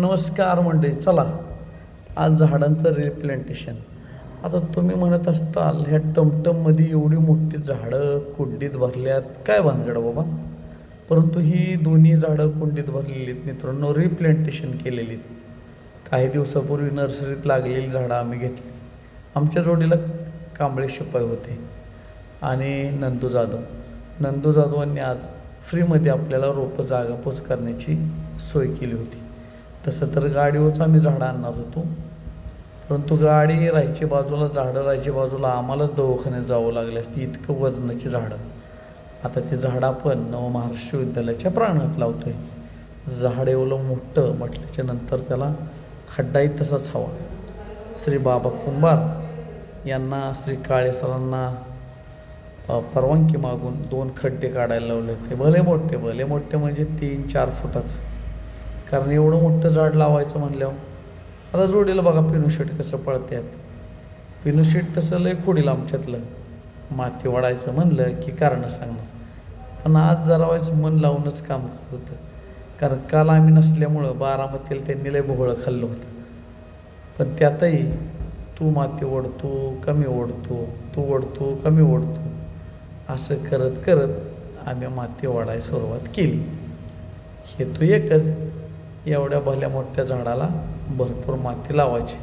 नमस्कार मंडळी चला. आज झाडांचं रिप्लांटेशन आता तुम्ही म्हणत असताल ह्या टमटममध्ये एवढी मोठी झाडं कुंडीत भरल्यात. काय भानगड बाबा? परंतु ही दोन्ही झाडं कुंडीत भरलेली आहेत मित्रांनो रिप्लांटेशन केलेली आहेत काही दिवसापूर्वी नर्सरीत लागलेली झाडं आम्ही घेतली. आमच्या जोडीला कांबळे शिपाई होते. आणि नंदू जाधव. नंदू जाधवांनी आज फ्रीमध्ये आपल्याला रोपं जागापोच करण्याची सोय केली होती. तसं तर गाडीवरच आम्ही झाडं आणणार होतो. परंतु गाडी राहायची बाजूला झाडं राहायची बाजूला आम्हालाच दवाखान्यात जावं लागले असते. इतकं वजनाची झाडं. आता ते झाड आपण नव महाराष्ट्र विद्यालयाच्या प्राणात लावतोय. झाड एवढं मोठं म्हटल्याच्या नंतर त्याला खड्डाही तसाच हवा. श्री बाबा कुंभार यांना श्री काळे सरांना परवानगी मागून दोन खड्डे काढायला लावले ते भले मोठे भले मोठे म्हणजे तीन चार फुटाचं. कारण एवढं मोठं झाड लावायचं म्हणल्यावर आता जोडीला बघा पिनूशेट कसं पळतात पिनूशेट तसं लय खोडील आमच्यातलं. माती वाढायचं म्हणलं की कारणं सांगणार पण आज जरा व्हायचं मन लावूनच काम करत होतं. कारण काल आम्ही नसल्यामुळं बारामतीला त्यांनी लय भोवळं खाल्लं होतं. पण त्यातही तू माती ओढतो कमी ओढतो तू ओढतो कमी ओढतो. असं करत करत आम्ही माती वाढायला सुरुवात केली. हेतू एकच एवढ्या भल्या मोठ्या झाडाला भरपूर माती लावायची.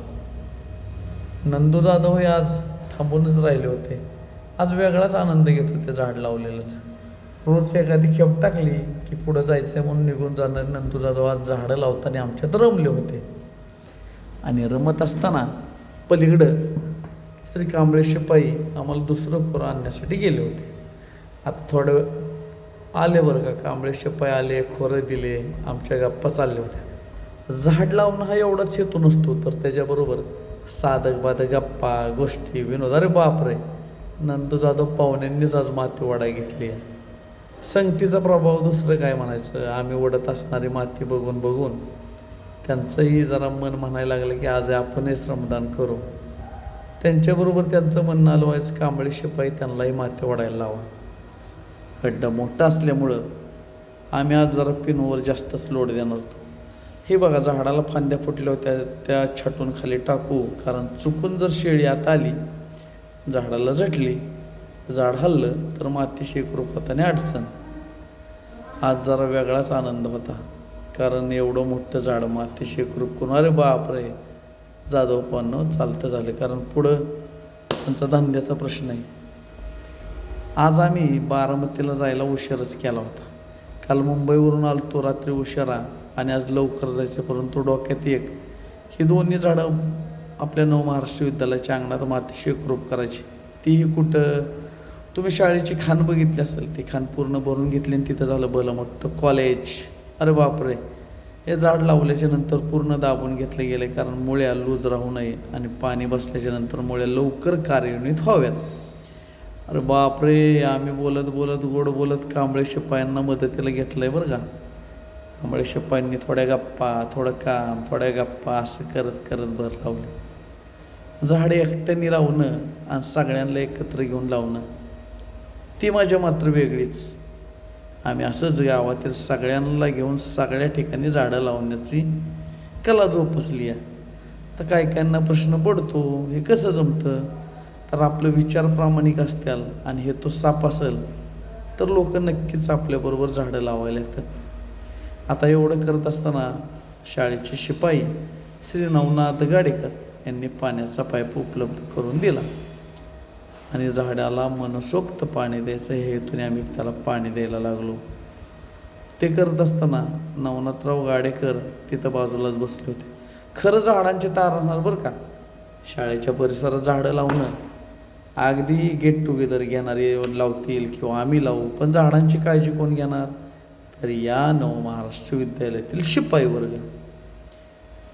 नंदू जाधव हे आज थांबूनच राहिले होते. आज वेगळाच आनंद घेत होते झाड लावलेलंच. रोज एखादी खेप टाकली की पुढं जायचं म्हणून निघून जाणारे नंदू जाधव आज झाडं लावताना आमच्यात रमले होते. आणि रमत असताना पलीकडं श्री कांबळे शिपाई आम्हाला दुसरं खोरं आणण्यासाठी गेले होते. आता थोडं आले बरं का कांबळे? शिपाई आले खोरं दिले आमच्या गप्पा चालल्या होत्या. झाड लावणं हा एवढाच हेतू नसतो तर त्याच्याबरोबर साधक बाधक गप्पा गोष्टी विनोद. अरे बापरे! नंदू जाधव पाहुण्यांनीच आज माती वाढाय घेतली. आहे संगतीचा प्रभाव दुसरं काय म्हणायचं? आम्ही ओढत असणारी माती बघून बघून त्यांचंही जरा मन म्हणायला लागलं की आज आपणही श्रमदान करू. त्यांच्याबरोबर त्यांचं म्हणणं आलं व्हायचं कांबळे शिपाई त्यांनाही माती वाढायला लावा. खड्डा मोठा असल्यामुळं आम्ही आज जरा पिनवर जास्तच लोड देणार होतो. हे बघा झाडाला फांद्या फुटल्या होत्या त्या छाटून खाली टाकू कारण चुकून जर शेळी आत आली झाडाला झटली झाड हल्लं तर माती शेकरूप होताने अडचण. आज जरा वेगळाच आनंद होता कारण एवढं मोठं झाड माती शेकरूप करून अरे बापरे! जाधव पण चालतं झालं कारण पुढं त्यांचा धंद्याचा प्रश्न आहे. आज आम्ही बारामतीला जायला उशीरच केला होता. काल मुंबईवरून आलतो रात्री उशिरा आणि आज लवकर जायचं परंतु डोक्यात एक ही दोन्ही झाडं आपल्या नव महाराष्ट्र विद्यालयाच्या अंगणात माती शेकरूप करायची. तीही कुठं? तुम्ही शाळेची खाण बघितली असेल ती खाण पूर्ण भरून घेतली आणि तिथं झालं भलं मोठं कॉलेज अरे बापरे! हे झाड लावल्याच्या नंतर पूर्ण दाबून घेतले गेले कारण मुळ्या लूज राहू नये आणि पाणी बसल्याच्या नंतर मुळ्या लवकर कार्यान्वित व्हाव्यात. अरे बापरे आम्ही बोलत बोलत गोड बोलत कांबळे शिपायांना मदतीला घेतलं आहे बरं का? कांबळे शिपायांनी थोड्या गप्पा थोडं काम थोड्या गप्पा असं करत करत भर लावले. झाडे एकट्याने लावणं आणि सगळ्यांना एकत्र घेऊन लावणं ती मजा मात्र वेगळीच. आम्ही असंच गावातील सगळ्यांना घेऊन सगळ्या ठिकाणी झाडं लावण्याची कला जोपासली आहे. तर काही काहींना प्रश्न पडतो हे कसं जमतं? तर आपलं विचार प्रामाणिक असतील आणि हे तो साप असेल तर लोक नक्कीच आपल्याबरोबर झाडं लावायला येतात. आता एवढं करत असताना शाळेचे शिपाई श्री नवनाथ गाडेकर यांनी पाण्याचा पाईप उपलब्ध करून दिला. आणि झाडाला मनसोक्त पाणी द्यायचं हे हेतूने आम्ही त्याला पाणी द्यायला लागलो. ते करत असताना नवनाथराव गाडेकर तिथं बाजूलाच बसले होते. खरं झाडांचे तार राहणार बरं का? शाळेच्या परिसरात झाडं लावणं अगदी गेट टुगेदर घेणारे लावतील किंवा आम्ही लावू पण झाडांची काळजी कोण घेणार? तर या नव महाराष्ट्र विद्यालयातील शिपाई वर्ग.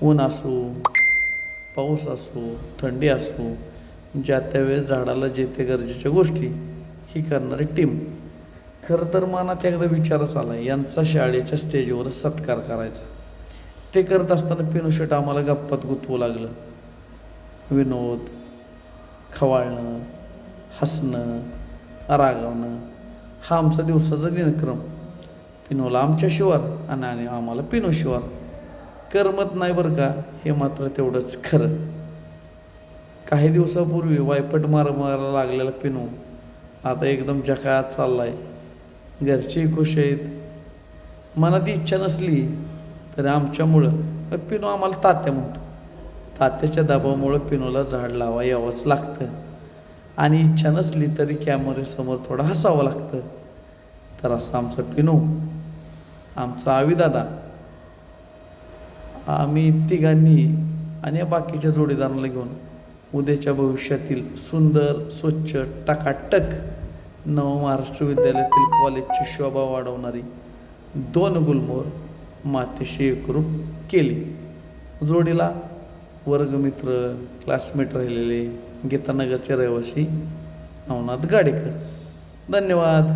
ऊन असो पाऊस असो थंडी असो ज्या त्यावेळेस झाडाला जे ते गरजेच्या गोष्टी ही करणारी टीम खरं तर मनात एकदा विचारच आला यांचा शाळेच्या स्टेजवर सत्कार करायचा. ते करत असताना पिनुशेट आम्हाला गप्पात गुंतवू लागलं. विनोद खवाळणं हसणं रागावणं हा आमचा दिवसाचा दिनक्रम. पिनोला आमच्या शिवार आणि आणि आम्हाला पिनो शिवार. करमत नाही बरं का? हे मात्र तेवढंच खरं. काही दिवसापूर्वी वायपट मार मारायला लागलेला पिनू आता एकदम जकात आहे घरची खुश आहेत. मनात इच्छा नसली तरी आमच्यामुळं पिनू आम्हाला तात्या म्हणतो. तात्याच्या दाबामुळं पिनूला झाड लावा यावंच लागतं. आणि इच्छा नसली तरी कॅमेरेसमोर थोडं हसावं लागतं. तर असं आमचं पिनू आमचा आविदादा आम्ही तिघांनी आणि बाकीच्या जोडीदारांना घेऊन उद्याच्या भविष्यातील सुंदर स्वच्छ टकाटक नव महाराष्ट्र विद्यालयातील कॉलेजची शोभा वाढवणारी दोन गुलमोर मातीशी एकरूप केली. जोडीला वर्गमित्र क्लासमेट राहिलेले गीतानगरचे रहिवासी नवनाथ गाडेकर धन्यवाद